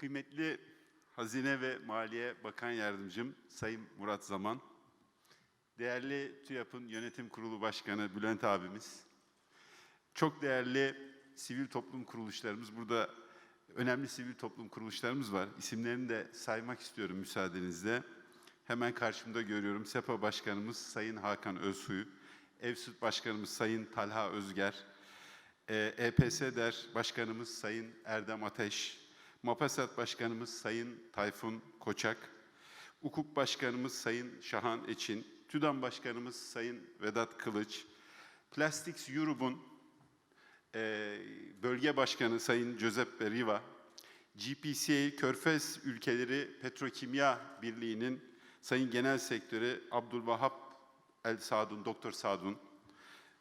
Kıymetli Hazine ve Maliye Bakan Yardımcım Sayın Murat Zaman, değerli TÜYAP'ın Yönetim Kurulu Başkanı Bülent abimiz, çok değerli sivil toplum kuruluşlarımız, burada önemli sivil toplum kuruluşlarımız var. İsimlerini de saymak istiyorum müsaadenizle. Hemen karşımda görüyorum SEPA Başkanımız Sayın Hakan Özhuy, EVSÜT Başkanımız Sayın Talha Özger, e, EPS Der Başkanımız Sayın Erdem Ateş, MAPASAT Başkanımız Sayın Tayfun Koçak, Hukuk Başkanımız Sayın Şahan Eçin, TÜDAM Başkanımız Sayın Vedat Kılıç, Plastics Europe'un e, Bölge Başkanı Sayın Giuseppe Riva, GPCA Körfez Ülkeleri Petrokimya Birliği'nin Sayın Genel Sektörü Abdülvahap El Sadun, Doktor Sadun,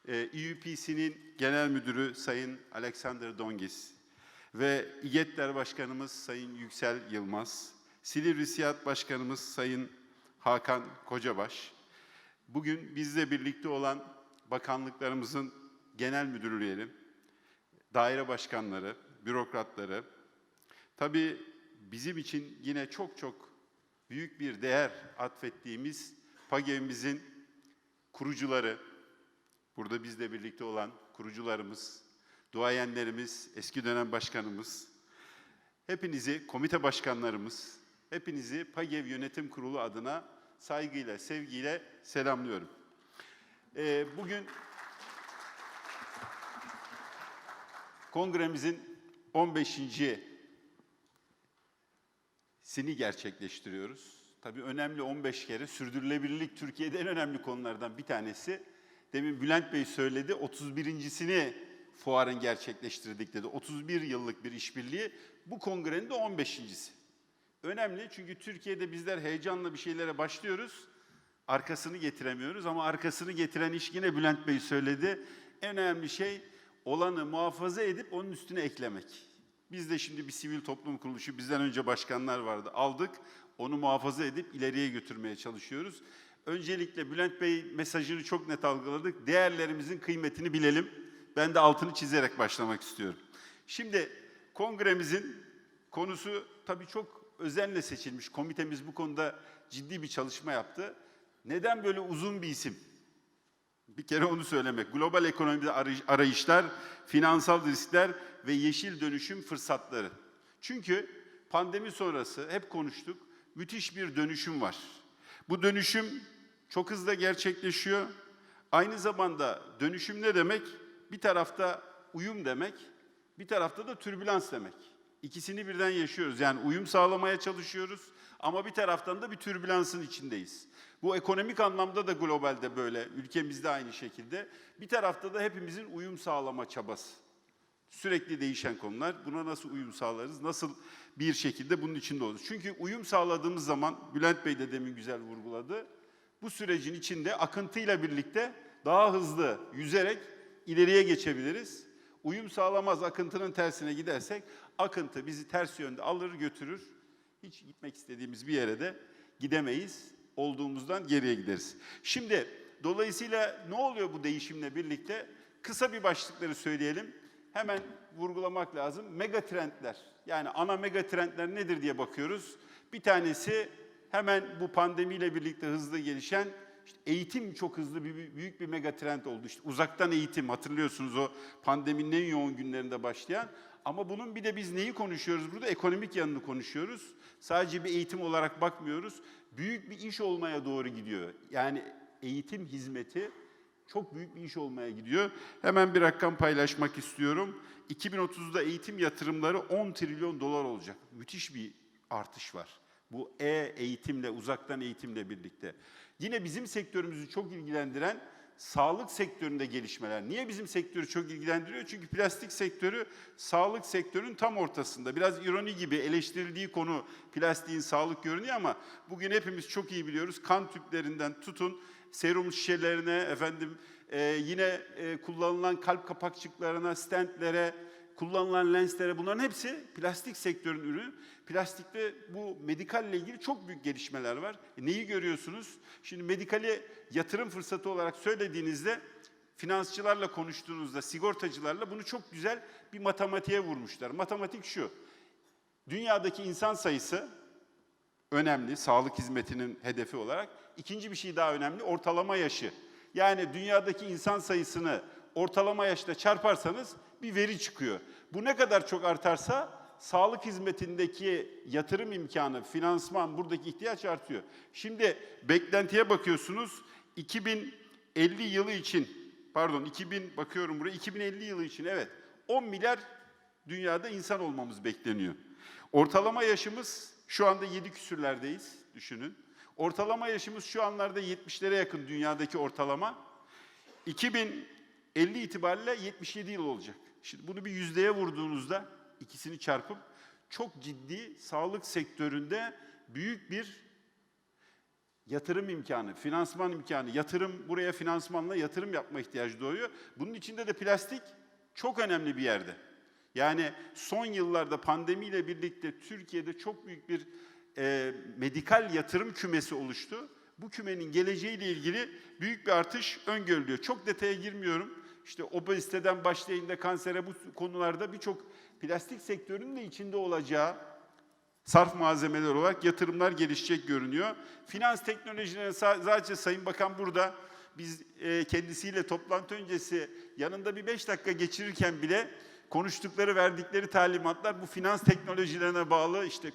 e, EUPC'nin Genel Müdürü Sayın Alexander Dongis ve İGETler Başkanımız Sayın Yüksel Yılmaz, Silivri Siyat Başkanımız Sayın Hakan Kocabaş, bugün bizle birlikte olan bakanlıklarımızın genel müdürleri, daire başkanları, bürokratları, tabii bizim için yine çok çok büyük bir değer atfettiğimiz PAGEV'imizin kurucuları, burada bizle birlikte olan kurucularımız, duayenlerimiz, eski dönem başkanımız, hepinizi, komite başkanlarımız, hepinizi PAGEV Yönetim Kurulu adına saygıyla, sevgiyle selamlıyorum. Ee, bugün kongremizin 15. sini gerçekleştiriyoruz. Tabii önemli 15 kere sürdürülebilirlik Türkiye'de en önemli konulardan bir tanesi. Demin Bülent Bey söyledi 31.sini fuarın gerçekleştirdik dedi. 31 yıllık bir işbirliği bu kongrenin de 15.si. Önemli çünkü Türkiye'de bizler heyecanla bir şeylere başlıyoruz. Arkasını getiremiyoruz ama arkasını getiren iş yine Bülent Bey söyledi. En önemli şey olanı muhafaza edip onun üstüne eklemek. Biz de şimdi bir sivil toplum kuruluşu, bizden önce başkanlar vardı, aldık. Onu muhafaza edip ileriye götürmeye çalışıyoruz. Öncelikle Bülent Bey mesajını çok net algıladık. Değerlerimizin kıymetini bilelim. Ben de altını çizerek başlamak istiyorum. Şimdi kongremizin konusu tabii çok özenle seçilmiş. Komitemiz bu konuda ciddi bir çalışma yaptı. Neden böyle uzun bir isim? Bir kere onu söylemek. Global ekonomide arayış- arayışlar, finansal riskler ve yeşil dönüşüm fırsatları. Çünkü pandemi sonrası hep konuştuk. Müthiş bir dönüşüm var. Bu dönüşüm çok hızlı gerçekleşiyor. Aynı zamanda dönüşüm ne demek? Bir tarafta uyum demek, bir tarafta da türbülans demek. İkisini birden yaşıyoruz. Yani uyum sağlamaya çalışıyoruz ama bir taraftan da bir türbülansın içindeyiz. Bu ekonomik anlamda da globalde böyle, ülkemizde aynı şekilde. Bir tarafta da hepimizin uyum sağlama çabası. Sürekli değişen konular. Buna nasıl uyum sağlarız? Nasıl bir şekilde bunun içinde oluruz? Çünkü uyum sağladığımız zaman, Bülent Bey de demin güzel vurguladı, bu sürecin içinde akıntıyla birlikte daha hızlı yüzerek ileriye geçebiliriz. Uyum sağlamaz, akıntının tersine gidersek akıntı bizi ters yönde alır götürür. Hiç gitmek istediğimiz bir yere de gidemeyiz. Olduğumuzdan geriye gideriz. Şimdi dolayısıyla ne oluyor bu değişimle birlikte? Kısa bir başlıkları söyleyelim. Hemen vurgulamak lazım. Mega trendler. Yani ana mega trendler nedir diye bakıyoruz. Bir tanesi hemen bu pandemiyle birlikte hızlı gelişen işte eğitim çok hızlı bir büyük bir mega trend oldu. İşte uzaktan eğitim hatırlıyorsunuz o pandeminin en yoğun günlerinde başlayan. Ama bunun bir de biz neyi konuşuyoruz burada? Ekonomik yanını konuşuyoruz. Sadece bir eğitim olarak bakmıyoruz. Büyük bir iş olmaya doğru gidiyor. Yani eğitim hizmeti çok büyük bir iş olmaya gidiyor. Hemen bir rakam paylaşmak istiyorum. 2030'da eğitim yatırımları 10 trilyon dolar olacak. Müthiş bir artış var. Bu e-eğitimle, uzaktan eğitimle birlikte. Yine bizim sektörümüzü çok ilgilendiren sağlık sektöründe gelişmeler. Niye bizim sektörü çok ilgilendiriyor? Çünkü plastik sektörü sağlık sektörünün tam ortasında. Biraz ironi gibi eleştirildiği konu plastiğin sağlık görünüyor ama bugün hepimiz çok iyi biliyoruz. Kan tüplerinden tutun serum şişelerine, efendim e, yine e, kullanılan kalp kapakçıklarına, stentlere, kullanılan lenslere bunların hepsi plastik sektörün ürünü. Plastikte bu medikalle ilgili çok büyük gelişmeler var. E, neyi görüyorsunuz? Şimdi medikali yatırım fırsatı olarak söylediğinizde finansçılarla konuştuğunuzda, sigortacılarla bunu çok güzel bir matematiğe vurmuşlar. Matematik şu. Dünyadaki insan sayısı önemli, sağlık hizmetinin hedefi olarak. İkinci bir şey daha önemli, ortalama yaşı. Yani dünyadaki insan sayısını ortalama yaşta çarparsanız bir veri çıkıyor. Bu ne kadar çok artarsa sağlık hizmetindeki yatırım imkanı, finansman, buradaki ihtiyaç artıyor. Şimdi beklentiye bakıyorsunuz, 2050 yılı için, pardon 2000 bakıyorum buraya, 2050 yılı için evet 10 milyar dünyada insan olmamız bekleniyor. Ortalama yaşımız şu anda 7 küsürlerdeyiz düşünün. Ortalama yaşımız şu anlarda 70'lere yakın dünyadaki ortalama. 2050 itibariyle 77 yıl olacak. Şimdi bunu bir yüzdeye vurduğunuzda ikisini çarpıp çok ciddi sağlık sektöründe büyük bir yatırım imkanı, finansman imkanı, yatırım buraya finansmanla yatırım yapma ihtiyacı doğuyor. Bunun içinde de plastik çok önemli bir yerde. Yani son yıllarda pandemiyle birlikte Türkiye'de çok büyük bir e, medikal yatırım kümesi oluştu. Bu kümenin geleceğiyle ilgili büyük bir artış öngörülüyor. Çok detaya girmiyorum. İşte obeziteden başlayın da kansere bu konularda birçok plastik sektörünün de içinde olacağı sarf malzemeler olarak yatırımlar gelişecek görünüyor. Finans teknolojilerine sa- sadece Sayın Bakan burada biz e, kendisiyle toplantı öncesi yanında bir beş dakika geçirirken bile konuştukları, verdikleri talimatlar bu finans teknolojilerine bağlı işte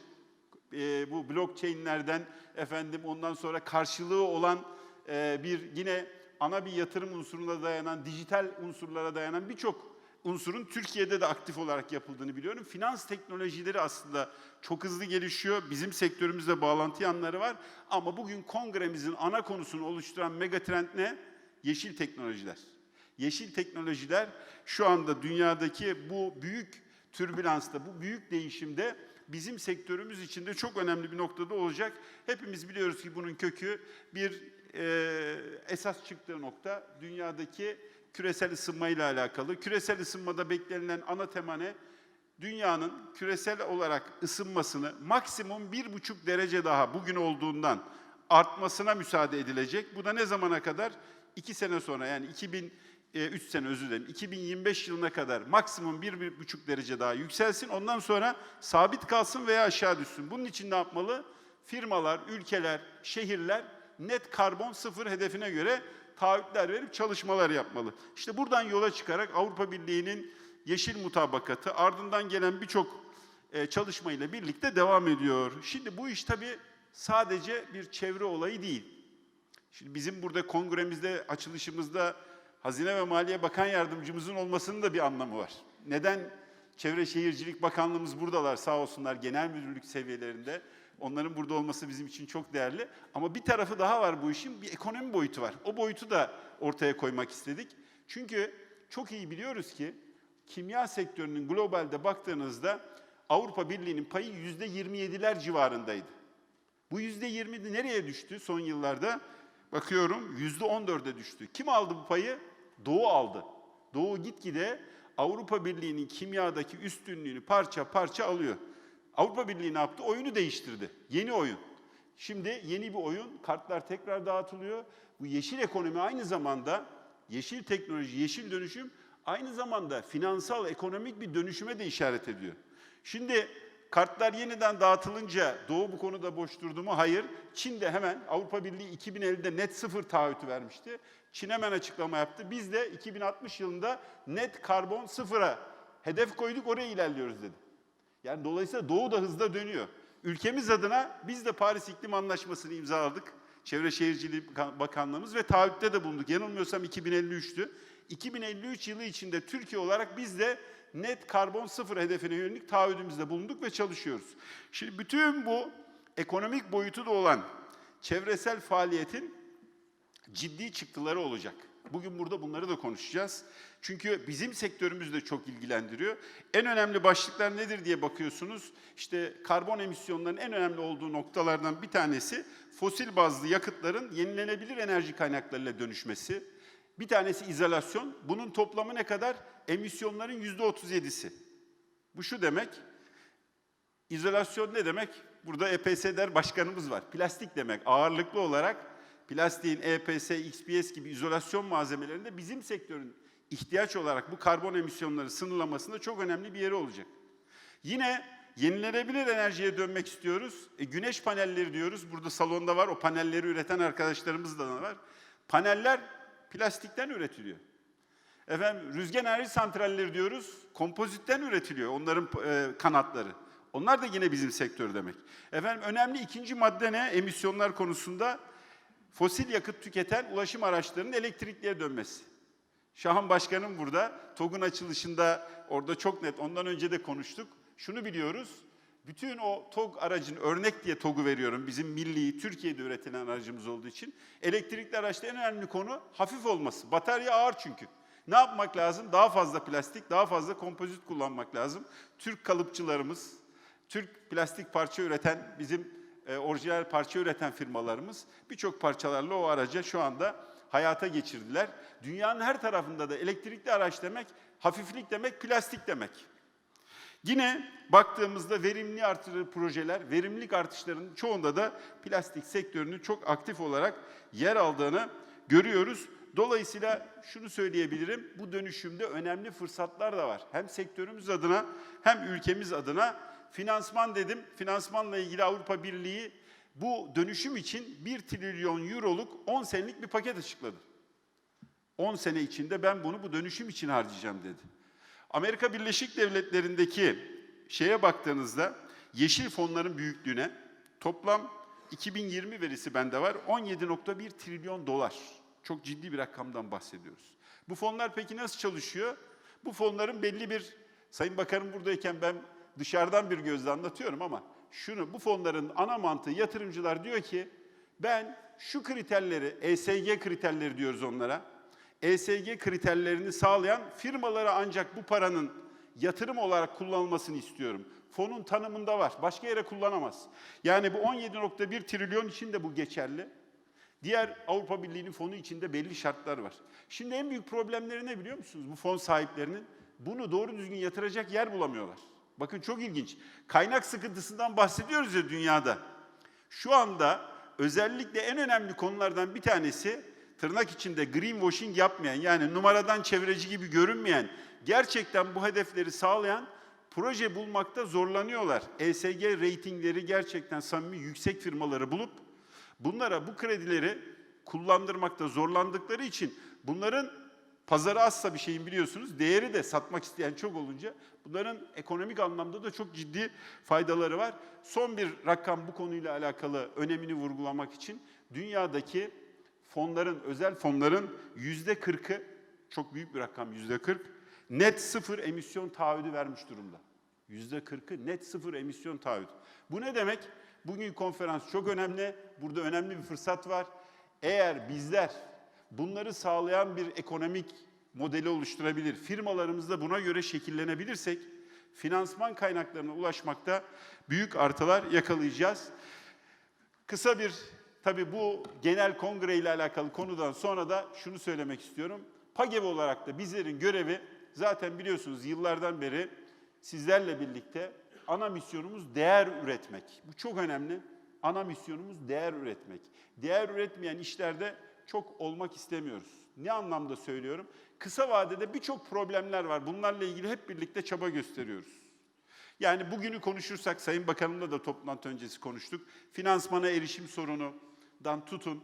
e, bu blockchain'lerden efendim ondan sonra karşılığı olan e, bir yine ana bir yatırım unsuruna dayanan, dijital unsurlara dayanan birçok unsurun Türkiye'de de aktif olarak yapıldığını biliyorum. Finans teknolojileri aslında çok hızlı gelişiyor. Bizim sektörümüzle bağlantı yanları var. Ama bugün kongremizin ana konusunu oluşturan megatrend ne? Yeşil teknolojiler. Yeşil teknolojiler şu anda dünyadaki bu büyük türbülansta, bu büyük değişimde bizim sektörümüz için de çok önemli bir noktada olacak. Hepimiz biliyoruz ki bunun kökü bir e, esas çıktığı nokta dünyadaki küresel ısınmayla alakalı. Küresel ısınmada beklenilen ana tema ne? Dünyanın küresel olarak ısınmasını maksimum bir buçuk derece daha bugün olduğundan artmasına müsaade edilecek. Bu da ne zamana kadar? İki sene sonra yani 2000 e, 3 sene özür dilerim. 2025 yılına kadar maksimum bir, bir buçuk derece daha yükselsin. Ondan sonra sabit kalsın veya aşağı düşsün. Bunun için ne yapmalı? Firmalar, ülkeler, şehirler net karbon sıfır hedefine göre taahhütler verip çalışmalar yapmalı. İşte buradan yola çıkarak Avrupa Birliği'nin yeşil mutabakatı ardından gelen birçok e, çalışmayla birlikte devam ediyor. Şimdi bu iş tabii sadece bir çevre olayı değil. Şimdi bizim burada kongremizde, açılışımızda Hazine ve Maliye Bakan Yardımcımızın olmasının da bir anlamı var. Neden Çevre Şehircilik Bakanlığımız buradalar sağ olsunlar genel müdürlük seviyelerinde. Onların burada olması bizim için çok değerli. Ama bir tarafı daha var bu işin, bir ekonomi boyutu var. O boyutu da ortaya koymak istedik. Çünkü çok iyi biliyoruz ki kimya sektörünün globalde baktığınızda Avrupa Birliği'nin payı yüzde 27'ler civarındaydı. Bu yüzde 20 nereye düştü son yıllarda? Bakıyorum yüzde 14'e düştü. Kim aldı bu payı? Doğu aldı. Doğu gitgide Avrupa Birliği'nin kimyadaki üstünlüğünü parça parça alıyor. Avrupa Birliği ne yaptı? Oyunu değiştirdi. Yeni oyun. Şimdi yeni bir oyun, kartlar tekrar dağıtılıyor. Bu yeşil ekonomi aynı zamanda yeşil teknoloji, yeşil dönüşüm aynı zamanda finansal, ekonomik bir dönüşüme de işaret ediyor. Şimdi kartlar yeniden dağıtılınca Doğu bu konuda boş durdu mu? Hayır. Çin de hemen Avrupa Birliği 2050'de net sıfır taahhütü vermişti. Çin hemen açıklama yaptı. Biz de 2060 yılında net karbon sıfıra hedef koyduk oraya ilerliyoruz dedi. Yani dolayısıyla Doğu da hızla dönüyor. Ülkemiz adına biz de Paris İklim Anlaşması'nı imzaladık. Çevre Şehircilik Bakanlığımız ve taahhütte de bulunduk. Yanılmıyorsam 2053'tü. 2053 yılı içinde Türkiye olarak biz de net karbon sıfır hedefine yönelik taahhüdümüzde bulunduk ve çalışıyoruz. Şimdi bütün bu ekonomik boyutu da olan çevresel faaliyetin ciddi çıktıları olacak. Bugün burada bunları da konuşacağız. Çünkü bizim sektörümüz de çok ilgilendiriyor. En önemli başlıklar nedir diye bakıyorsunuz. İşte karbon emisyonlarının en önemli olduğu noktalardan bir tanesi fosil bazlı yakıtların yenilenebilir enerji kaynaklarıyla dönüşmesi. Bir tanesi izolasyon. Bunun toplamı ne kadar? Emisyonların yüzde 37'si. Bu şu demek. İzolasyon ne demek? Burada EPS'ler başkanımız var. Plastik demek. Ağırlıklı olarak plastiğin EPS, XPS gibi izolasyon malzemelerinde bizim sektörün ihtiyaç olarak bu karbon emisyonları sınırlamasında çok önemli bir yeri olacak. Yine yenilenebilir enerjiye dönmek istiyoruz. E, güneş panelleri diyoruz. Burada salonda var. O panelleri üreten arkadaşlarımız da var. Paneller plastikten üretiliyor. Efendim rüzgar enerji santralleri diyoruz. Kompozitten üretiliyor onların e, kanatları. Onlar da yine bizim sektör demek. Efendim önemli ikinci madde ne? Emisyonlar konusunda fosil yakıt tüketen ulaşım araçlarının elektrikliye dönmesi. Şahan Başkanım burada. TOG'un açılışında orada çok net, ondan önce de konuştuk. Şunu biliyoruz, bütün o TOG aracın örnek diye TOG'u veriyorum. Bizim milli, Türkiye'de üretilen aracımız olduğu için. Elektrikli araçta en önemli konu hafif olması. Batarya ağır çünkü. Ne yapmak lazım? Daha fazla plastik, daha fazla kompozit kullanmak lazım. Türk kalıpçılarımız, Türk plastik parça üreten, bizim e, orijinal parça üreten firmalarımız birçok parçalarla o araca şu anda hayata geçirdiler. Dünyanın her tarafında da elektrikli araç demek, hafiflik demek, plastik demek. Yine baktığımızda verimli artırı projeler, verimlilik artışlarının çoğunda da plastik sektörünün çok aktif olarak yer aldığını görüyoruz. Dolayısıyla şunu söyleyebilirim, bu dönüşümde önemli fırsatlar da var. Hem sektörümüz adına hem ülkemiz adına finansman dedim. Finansmanla ilgili Avrupa Birliği bu dönüşüm için 1 trilyon euroluk 10 senelik bir paket açıkladı. 10 sene içinde ben bunu bu dönüşüm için harcayacağım dedi. Amerika Birleşik Devletleri'ndeki şeye baktığınızda yeşil fonların büyüklüğüne toplam 2020 verisi bende var 17.1 trilyon dolar. Çok ciddi bir rakamdan bahsediyoruz. Bu fonlar peki nasıl çalışıyor? Bu fonların belli bir, Sayın Bakanım buradayken ben dışarıdan bir gözle anlatıyorum ama şunu, bu fonların ana mantığı yatırımcılar diyor ki ben şu kriterleri, ESG kriterleri diyoruz onlara, ESG kriterlerini sağlayan firmalara ancak bu paranın yatırım olarak kullanılmasını istiyorum. Fonun tanımında var. Başka yere kullanamaz. Yani bu 17.1 trilyon için de bu geçerli. Diğer Avrupa Birliği'nin fonu içinde belli şartlar var. Şimdi en büyük problemleri ne biliyor musunuz bu fon sahiplerinin? Bunu doğru düzgün yatıracak yer bulamıyorlar. Bakın çok ilginç. Kaynak sıkıntısından bahsediyoruz ya dünyada. Şu anda özellikle en önemli konulardan bir tanesi tırnak içinde greenwashing yapmayan yani numaradan çevreci gibi görünmeyen gerçekten bu hedefleri sağlayan proje bulmakta zorlanıyorlar. ESG reytingleri gerçekten samimi yüksek firmaları bulup bunlara bu kredileri kullandırmakta zorlandıkları için bunların pazarı azsa bir şeyin biliyorsunuz değeri de satmak isteyen çok olunca bunların ekonomik anlamda da çok ciddi faydaları var. Son bir rakam bu konuyla alakalı önemini vurgulamak için dünyadaki fonların, özel fonların yüzde kırkı, çok büyük bir rakam yüzde kırk, net sıfır emisyon taahhüdü vermiş durumda. Yüzde kırkı net sıfır emisyon taahhüdü. Bu ne demek? Bugün konferans çok önemli. Burada önemli bir fırsat var. Eğer bizler bunları sağlayan bir ekonomik modeli oluşturabilir, firmalarımız da buna göre şekillenebilirsek, finansman kaynaklarına ulaşmakta büyük artılar yakalayacağız. Kısa bir, tabii bu genel kongre ile alakalı konudan sonra da şunu söylemek istiyorum. PAGEV olarak da bizlerin görevi zaten biliyorsunuz yıllardan beri sizlerle birlikte ana misyonumuz değer üretmek. Bu çok önemli. Ana misyonumuz değer üretmek. Değer üretmeyen işlerde çok olmak istemiyoruz. Ne anlamda söylüyorum? Kısa vadede birçok problemler var. Bunlarla ilgili hep birlikte çaba gösteriyoruz. Yani bugünü konuşursak, Sayın Bakanımla da toplantı öncesi konuştuk. Finansmana erişim sorunundan tutun,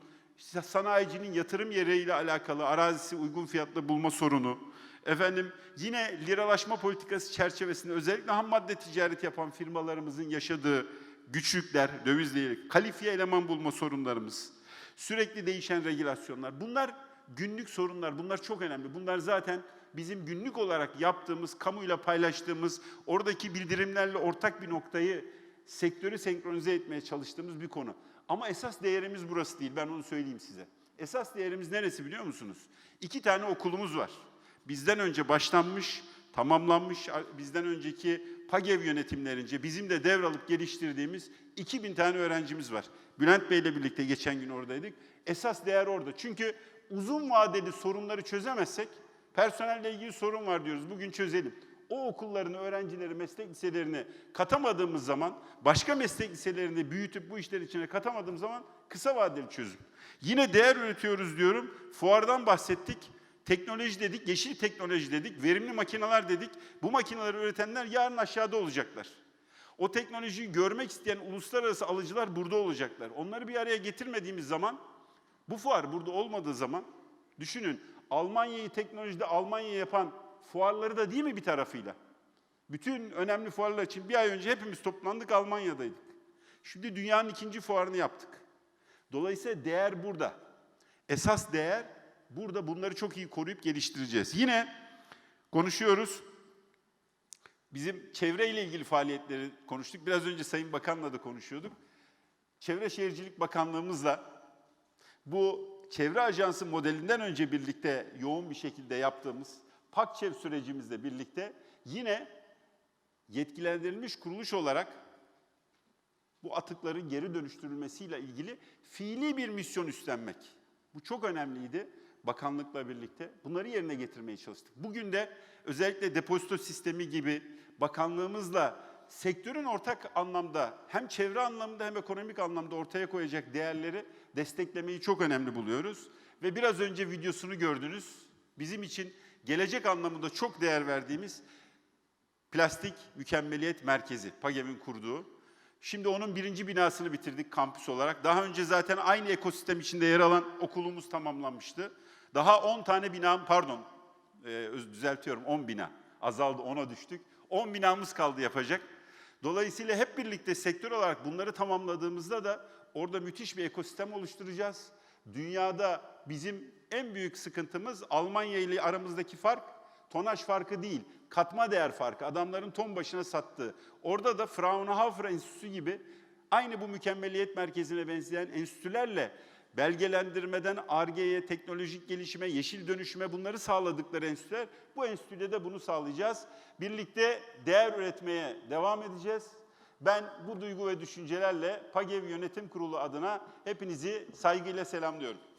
sanayicinin yatırım yeriyle alakalı arazisi uygun fiyatla bulma sorunu, efendim yine liralaşma politikası çerçevesinde özellikle ham madde ticareti yapan firmalarımızın yaşadığı güçlükler, dövizle kalifiye eleman bulma sorunlarımız, sürekli değişen regülasyonlar. Bunlar günlük sorunlar, bunlar çok önemli. Bunlar zaten bizim günlük olarak yaptığımız, kamuyla paylaştığımız, oradaki bildirimlerle ortak bir noktayı, sektörü senkronize etmeye çalıştığımız bir konu. Ama esas değerimiz burası değil, ben onu söyleyeyim size. Esas değerimiz neresi biliyor musunuz? İki tane okulumuz var. Bizden önce başlanmış, tamamlanmış, bizden önceki PAGEV yönetimlerince bizim de devralıp geliştirdiğimiz 2000 tane öğrencimiz var. Bülent Bey ile birlikte geçen gün oradaydık. Esas değer orada. Çünkü uzun vadeli sorunları çözemezsek, personelle ilgili sorun var diyoruz, bugün çözelim. O okulların öğrencileri, meslek liselerini katamadığımız zaman, başka meslek liselerini büyütüp bu işler içine katamadığımız zaman kısa vadeli çözüm. Yine değer üretiyoruz diyorum. Fuardan bahsettik. Teknoloji dedik, yeşil teknoloji dedik, verimli makineler dedik. Bu makineleri üretenler yarın aşağıda olacaklar. O teknolojiyi görmek isteyen uluslararası alıcılar burada olacaklar. Onları bir araya getirmediğimiz zaman, bu fuar burada olmadığı zaman, düşünün Almanya'yı teknolojide Almanya yapan fuarları da değil mi bir tarafıyla? Bütün önemli fuarlar için bir ay önce hepimiz toplandık Almanya'daydık. Şimdi dünyanın ikinci fuarını yaptık. Dolayısıyla değer burada. Esas değer burada bunları çok iyi koruyup geliştireceğiz. Yine konuşuyoruz. Bizim çevreyle ilgili faaliyetleri konuştuk. Biraz önce Sayın Bakan'la da konuşuyorduk. Çevre Şehircilik Bakanlığımızla bu çevre ajansı modelinden önce birlikte yoğun bir şekilde yaptığımız PAKÇEV sürecimizle birlikte yine yetkilendirilmiş kuruluş olarak bu atıkların geri dönüştürülmesiyle ilgili fiili bir misyon üstlenmek. Bu çok önemliydi bakanlıkla birlikte. Bunları yerine getirmeye çalıştık. Bugün de özellikle depozito sistemi gibi bakanlığımızla sektörün ortak anlamda hem çevre anlamında hem ekonomik anlamda ortaya koyacak değerleri desteklemeyi çok önemli buluyoruz. Ve biraz önce videosunu gördünüz. Bizim için gelecek anlamında çok değer verdiğimiz Plastik Mükemmeliyet Merkezi, PAGEV'in kurduğu. Şimdi onun birinci binasını bitirdik kampüs olarak. Daha önce zaten aynı ekosistem içinde yer alan okulumuz tamamlanmıştı. Daha 10 tane bina, pardon e, düzeltiyorum 10 bina. Azaldı 10'a düştük. 10 binamız kaldı yapacak. Dolayısıyla hep birlikte sektör olarak bunları tamamladığımızda da orada müthiş bir ekosistem oluşturacağız. Dünyada bizim en büyük sıkıntımız Almanya ile aramızdaki fark tonaj farkı değil, katma değer farkı. Adamların ton başına sattığı. Orada da Fraunhofer Enstitüsü gibi aynı bu mükemmeliyet merkezine benzeyen enstitülerle belgelendirmeden ARGE'ye, teknolojik gelişime, yeşil dönüşüme bunları sağladıkları enstitüler. Bu enstitüde de bunu sağlayacağız. Birlikte değer üretmeye devam edeceğiz. Ben bu duygu ve düşüncelerle PAGEV Yönetim Kurulu adına hepinizi saygıyla selamlıyorum.